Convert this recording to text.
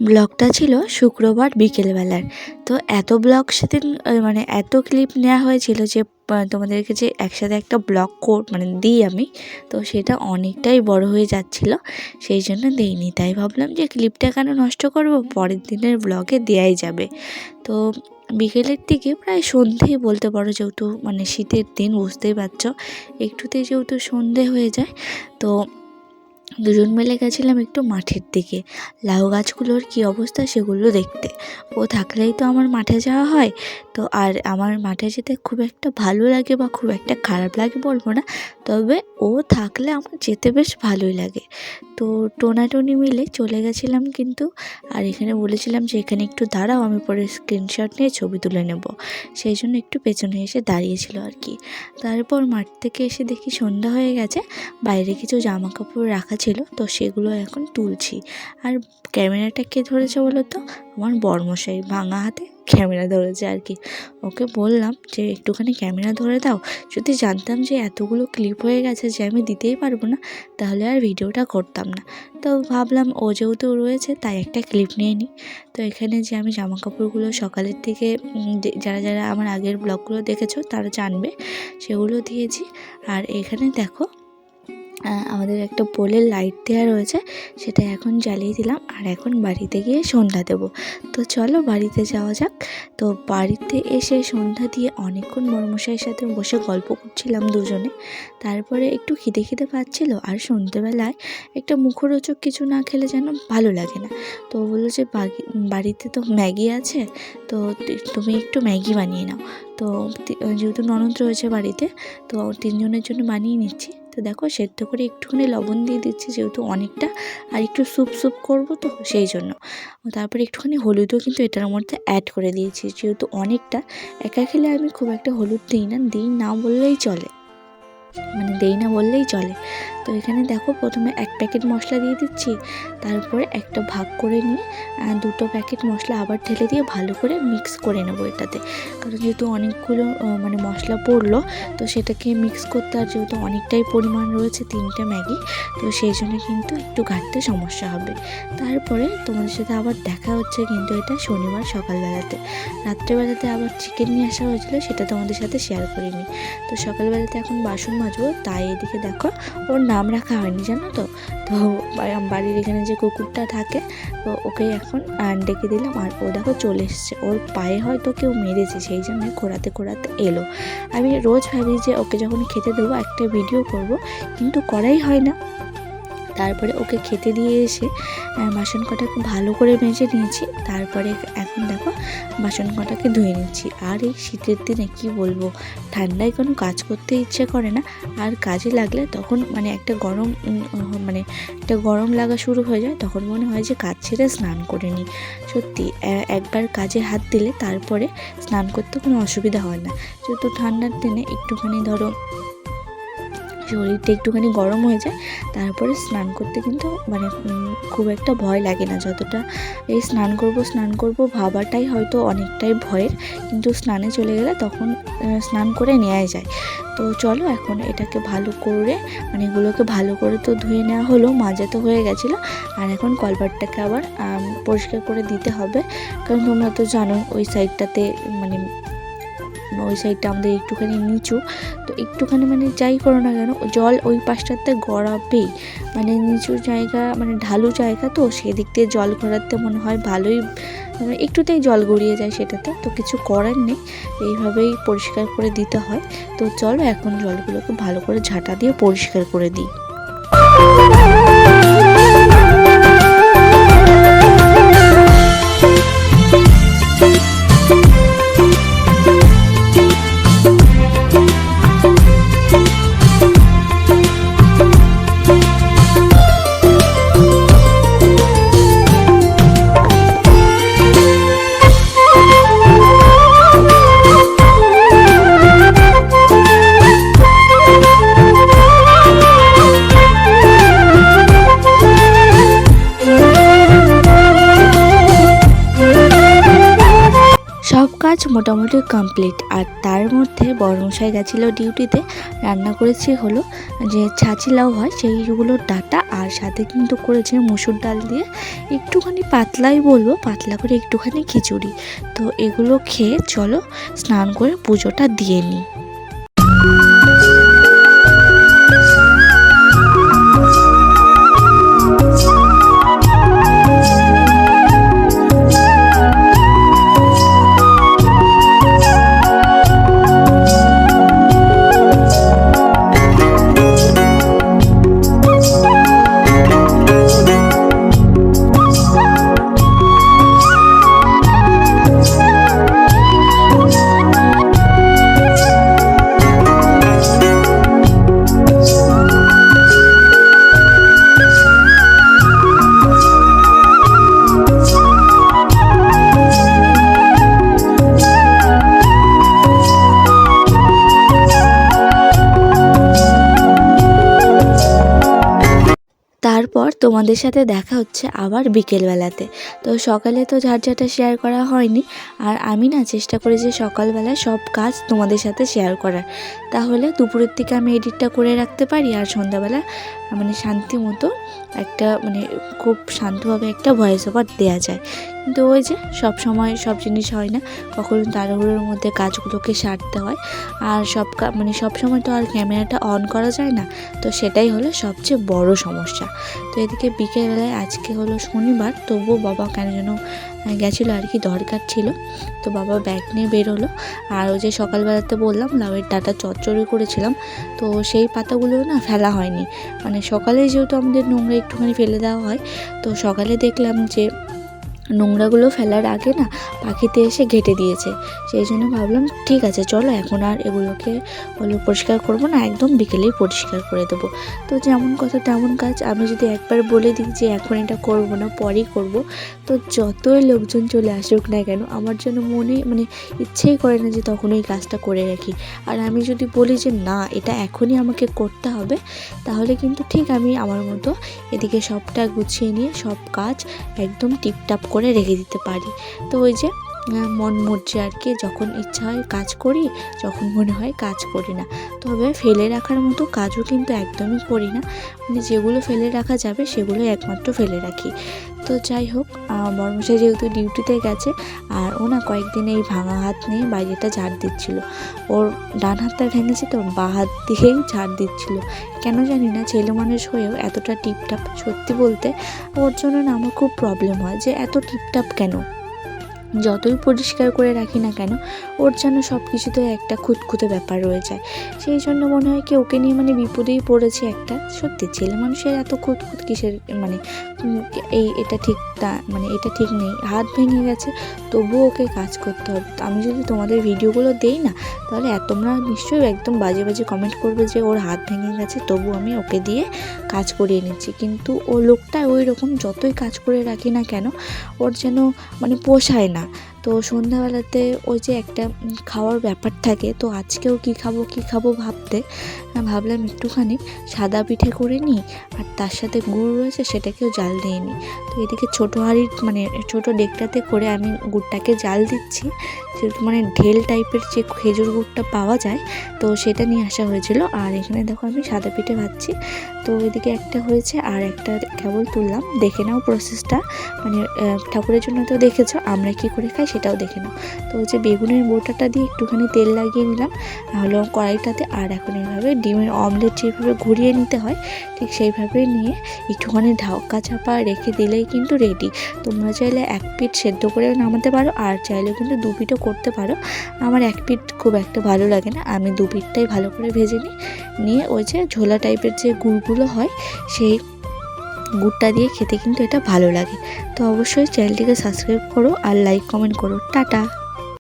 ব্লগটা ছিল শুক্রবার বিকেলবেলার। তো এত ব্লগ সেদিন মানে এত ক্লিপ নেওয়া হয়েছিল যে তোমাদেরকে যে একসাথে একটা ব্লগ কোড মানে দিই আমি, তো সেটা অনেকটাই বড় হয়ে যাচ্ছিল। সেই জন্য দিইনি। তাই ভাবলাম যে ক্লিপটা কেন নষ্ট করব? পরের দিনের ব্লগে দেওয়াই যাবে। তো বিকেলের দিকে প্রায় সন্ধেই বলতে পারো যেহেতু মানে শীতের দিন, বুঝতেই পারছ একটুতেই যেহেতু সন্ধে হয়ে যায়, তো দুজন মিলে গেছিলাম একটু মাঠের দিকে। লাউ গাছগুলোর কী অবস্থা সেগুলো দেখতে। ও থাকলেই তো আমার মাঠে যাওয়া হয়। তো আর আমার মাঠে যেতে খুব একটা ভালো লাগে বা খুব একটা খারাপ লাগে বলব না। তবে ও থাকলে আমার যেতে বেশ ভালোই লাগে। তো টোনাটুনি মিলে চলে গেছিলাম কিন্তু, আর এখানে বলেছিলাম যে এখানে একটু দাঁড়াও, আমি পরে স্ক্রিনশট নিয়ে ছবি তুলে নেব। সেই জন্য একটু পেছনে এসে দাঁড়িয়েছিল আর কি। তারপর মাঠ থেকে এসে দেখি সন্ধ্যা হয়ে গেছে। বাইরে কিছু জামা কাপড় রাখা ছিল, তো সেগুলো এখন তুলছি। আর ক্যামেরাটা কে ধরেছে বলো তো? আমার বর্মশাই, ভাঙা হাতে ক্যামেরা ধরেছে আর কি। ওকে বললাম যে, একটুখানি ক্যামেরা ধরে দাও। যদি জানতাম যে এতগুলো ক্লিপ হয়ে গেছে যে আমি দিতেই পারব না, তাহলে আর ভিডিওটা করতাম না। তো ভাবলাম ও যেহেতু রয়েছে, তাই একটা ক্লিপ নিয়ে নিই। তো এখানে যে আমি জামা কাপড়গুলো সকালের যে- যারা যারা আমার আগের ব্লগগুলো দেখেছ, তারা জানবে। সেগুলো দিয়েছি। আর এখানে দেখো আমাদের একটা পোলের লাইট দেওয়া রয়েছে, সেটা এখন জ্বালিয়ে দিলাম আর এখন বাড়িতে গিয়ে সন্ধ্যা দেবো। তো চলো বাড়িতে যাওয়া যাক। তো বাড়িতে এসে সন্ধ্যা দিয়ে অনেকক্ষণ মর্মশাইয়ের সাথে বসে গল্প করছিলাম দুজনে। তারপরে একটু খিদে খিদে পাচ্ছিল আর সন্ধ্যেবেলায় একটা মুখরোচক কিছু না খেলে যেন ভালো লাগে না। তো বলল যে বাড়িতে তো ম্যাগি আছে, তো তুমি একটু ম্যাগি বানিয়ে নাও। তো, যেহেতু ননদ রয়েছে বাড়িতে, তো তিনজনের জন্য বানিয়ে নিচ্ছি। তো দেখো সেদ্ধ করে একটুখানি লবণ দিয়ে দিচ্ছি যেহেতু অনেকটা, আর একটু স্যুপ স্যুপ করব তো সেই জন্য। তারপরে একটুখানি হলুদও কিন্তু এটার মধ্যে অ্যাড করে দিয়েছি, যেহেতু অনেকটা, একা খেলে আমি খুব একটা হলুদ দিই না দিই না বললেই চলে। মানে দেই না বললেই চলে। তো এখানে দেখো প্রথমে এক প্যাকেট মশলা দিয়ে দিচ্ছি, তারপরে একটা ভাগ করে নিয়ে দুটো প্যাকেট মশলা আবার ঢেলে দিয়ে ভালো করে মিক্স করে নেব এটাতে। কারণ যেহেতু অনেকগুলো মানে মশলা পড়ল, তো সেটাকে মিক্স করতে আর যেহেতু অনেকটাই পরিমাণ রয়েছে, তিনটে ম্যাগি, তো সেই জন্য কিন্তু একটু ঘাটতে সমস্যা হবে। তারপরে তোমাদের সাথে আবার দেখা হচ্ছে কিন্তু এটা শনিবার সকালবেলাতে। রাত্রেবেলাতে আবার চিকেন নিয়ে আসা হয়েছিলো, সেটা তোমাদের সাথে শেয়ার করিনি। তো সকালবেলাতে এখন বাসন মাজবো তাই এদিকে দেখো, ওর নাম রাখা হয়নি, জানো তো? তো বাড়ির এখানে যে কুকুরটা থাকে, তো ওকে এখন ডেকে দিলাম, আর ও দেখো চলে এসছে। ওর পায়ে হয়তো কেউ মেরেছে, সেই জন্য ঘোরাতে ঘোরাতে এলো। আমি রোজ ভাবি যে ওকে যখন খেতে দেবো, একটা ভিডিও করব, কিন্তু করাই হয় না। তারপরে ওকে খেতে দিয়ে এসে বাসন কটাকে ভালো করে মেজে নিয়েছি। তারপরে এখন দেখো, বাসন কটাকে ধুয়ে নিচ্ছি। আর এই শীতের দিনে কি বলব, ঠান্ডায় কোনো কাজ করতে ইচ্ছে করে না। আর কাজে লাগলে তখন মানে একটা গরম মানে একটা গরম লাগা শুরু হয়ে যায়, তখন মনে হয় যে কাজ ছেড়ে স্নান করে নিই। সত্যি একবার কাজে হাত দিলে তারপরে স্নান করতে কোনো অসুবিধা হয় না। যেহেতু ঠান্ডার দিনে একটুখানি ধরো শরীরটা একটুখানি গরম হয়ে যায়, তারপরে স্নান করতে কিন্তু মানে খুব একটা ভয় লাগে না। যতটা এই স্নান করব স্নান করব ভাবাটাই হয়তো অনেকটাই ভয়ের, কিন্তু স্নানে চলে গেলে তখন স্নান করে নেওয়াই যায়। তো চলো এখন এটাকে ভালো করে মানে এগুলোকে ভালো করে তো ধুয়ে নেওয়া হলো, মাজা তো হয়ে গেছিল, আর এখন কলপাটটাকে আবার পরিষ্কার করে দিতে হবে। কারণ তোমরা তো জানো ওই সাইডটাতে মানে ওই সাইডটা আমাদের একটুখানি নিচু একটুখানি মানে যাই করো না কেন, জল ওই পাশটাতে গড়াবেই। মানে নিচু জায়গা মানে ঢালু জায়গা তো, সেদিক দিয়ে জল গড়াতে মনে হয় ভালোই মানে একটুতেই জল গড়িয়ে যায় সেটাতে, তো কিছু করার নেই। এইভাবেই পরিষ্কার করে দিতে হয়। তো চলো এখন জলগুলোকে ভালো করে ঝাঁটা দিয়ে পরিষ্কার করে দিই। কাজ মোটামুটি কমপ্লিট আর তার মধ্যে বড়মশাই গেছিল ডিউটিতে রান্না করেছি হলো যে ছাঁচি লাউ হয়, সেইগুলো ডাটা আর সাথে কিন্তু করেছে মুসুর ডাল দিয়ে। একটুখানি পাতলাই বলব, পাতলা করে একটুখানি খিচুড়ি। তো এগুলো খেয়ে চলো, স্নান করে পুজোটা দিয়ে নিই। তোমাদের সাথে দেখা হচ্ছে আবার বিকেলবেলাতে। তো সকালে তো ঝাড়ঝাটা শেয়ার করা হয়নি, আর আমি না চেষ্টা করি যে সকালবেলা সব কাজ তোমাদের সাথে শেয়ার করার। তাহলে দুপুরের দিকে আমি এডিটটা করে রাখতে পারি, আর সন্ধ্যাবেলা মানে শান্তি মতো একটা মানে খুব শান্তভাবে একটা ভয়েস ওভার দেওয়া যায়। কিন্তু ওই যে সব সময় সব জিনিস হয় না, কখনো তাড়াহুড়োর মধ্যে কাজগুলোকে সারতে হয়। আর সব মানে সব সময় তো আর ক্যামেরাটা অন করা যায় না, তো সেটাই হলো সবচেয়ে বড় সমস্যা। তো এদিকে বিকেলবেলায় আজকে হলো শনিবার, তবুও বাবা কেন যেন গেছিল আর কি, দরকার ছিল। তো বাবা ব্যাগ নিয়ে বেরোলো। আর ওই যে সকালবেলাতে বললাম লাউয়ের ডাটা চচ্চড়ি করেছিলাম। তো সেই পাতাগুলো না ফেলা হয়নি। মানে সকালে যেহেতু আমাদের নোংরা একটুখানি ফেলে দেওয়া হয়, তো সকালে দেখলাম যে নোংরাগুলো ফেলার আগে না পাখিতে এসে ঘেটে দিয়েছে। সেই জন্য ভাবলাম, ঠিক আছে, চলো, এখন আর এগুলোকে হলো পরিষ্কার করব না, একদম বিকেলেই পরিষ্কার করে দেবো। তো যেমন কথা তেমন কাজ। আমি যদি একবার বলে দিই যে, এখন এটা করব না, পরেই করব। তো যতই লোকজন চলে আসুক না কেন, আমার যেন মনে মানে ইচ্ছেই করে না যে, তখন ওই কাজটা করে রাখি। আর আমি যদি বলি যে, না, এটা এখনই আমাকে করতে হবে, তাহলে কিন্তু ঠিক আমি আমার মতো এদিকে সবটা গুছিয়ে নিয়ে সব কাজ একদম টিপটাপ করে রেখে দিতে পারি। তো ওই যে মন মর্জি আর কি, যখন ইচ্ছা হয় কাজ করি, যখন মনে হয় কাজ করি না। তবে ফেলে রাখার মতো কাজও কিন্তু একদমই করি না। মানে যেগুলো ফেলে রাখা যাবে সেগুলো একমাত্র ফেলে রাখি। তো যাই হোক বর্মশাই যেহেতু ডিউটিতে গেছে, আর ওনা কয়েকদিন এই ভাঙা হাত নিয়ে বাইরেটা ঝাড় দিচ্ছিল। ওর ডান হাতটা ভেঙেছে তো, বা হাত দিয়েই ঝাড় দিচ্ছিল। কেন জানি না, ছেলে মানুষ হয়েও এতটা টিপটাপ সত্যি বলতে ওর জন্য না আমার খুব প্রবলেম হয় যে এত টিপটাপ কেন? যতই পরিষ্কার করে রাখি না কেন, ওর যেন সব কিছুতে একটা খুঁতখুঁতে ব্যাপার রয়ে যায়। সেই জন্য মনে হয় কি, ওকে নিয়ে মানে বিপদেই পড়েছে একটা। সত্যি ছেলে মানুষের এত খুঁতখুত কিসের মানে এই, এটা ঠিক তা মানে এটা ঠিক নেই। হাত ভেঙে গেছে, তবুও ওকে কাজ করতে হবে। আমি যদি তোমাদের ভিডিওগুলো দেই না, তাহলে তোমরা নিশ্চয়ই একদম বাজে বাজে কমেন্ট করবে যে, ওর হাত ভেঙে গেছে, তবু আমি ওকে দিয়ে কাজ করিয়ে নিচ্ছি। কিন্তু ও লোকটা ওই রকম যতই কাজ করে রাখি না কেন, ওর যেন মানে পোষায় না। তো সন্ধ্যাবেলাতে ওই যে একটা খাওয়ার ব্যাপার থাকে, তো আজকেও কি খাব কি খাব ভাবতে ভাবলাম একটুখানি সাদা পিঠে করে নিই, আর তার সাথে গুড় রয়েছে সেটাকেও জাল দিয়ে নিই। তো এদিকে ছোটো হাঁড়ির মানে ছোটো ডেকটাতে করে আমি গুড়টাকে জাল দিচ্ছি মানে ঢেল টাইপের যে খেজুর গুড়টা পাওয়া যায়, তো সেটা নিয়ে আসা হয়েছিল। আর এখানে দেখো আমি সাদা পিঠে ভাজছি। তো এদিকে একটা হয়েছে আর একটা কেবল তুললাম। দেখে নাও প্রসেসটা মানে ঠাকুরের জন্য তো দেখেছ, আমরা কি করে খাই সেটাও দেখে নাও। তো যে বেগুনের বোটাটা দিয়ে একটুখানি তেল লাগিয়ে নিলাম। হলো কড়াইটাতে আর এখন এইভাবে ডিমের অমলেট যেভাবে ঘুরিয়ে নিতে হয়, ঠিক সেইভাবে নিয়ে একটুখানি ঢাকা চাপা রেখে দিলেই কিন্তু রেডি তোমরা চাইলে এক পিঠ সেদ্ধ করে নামাতে পারো, আর চাইলে কিন্তু দু পিঠও করতে পারো। আমার এক পিঠ খুব একটা ভালো লাগে না। আমি দু পিঠটাই ভালো করে ভেজে নিই। নিয়ে ওই যে ঝোলা টাইপের যে গুড়গুলো হয়, সেই গুড়টা দিয়ে খেতে কিন্তু এটা ভালো লাগে। তো অবশ্যই চ্যানেলটিকে সাবস্ক্রাইব করো আর লাইক কমেন্ট করো। টাটা!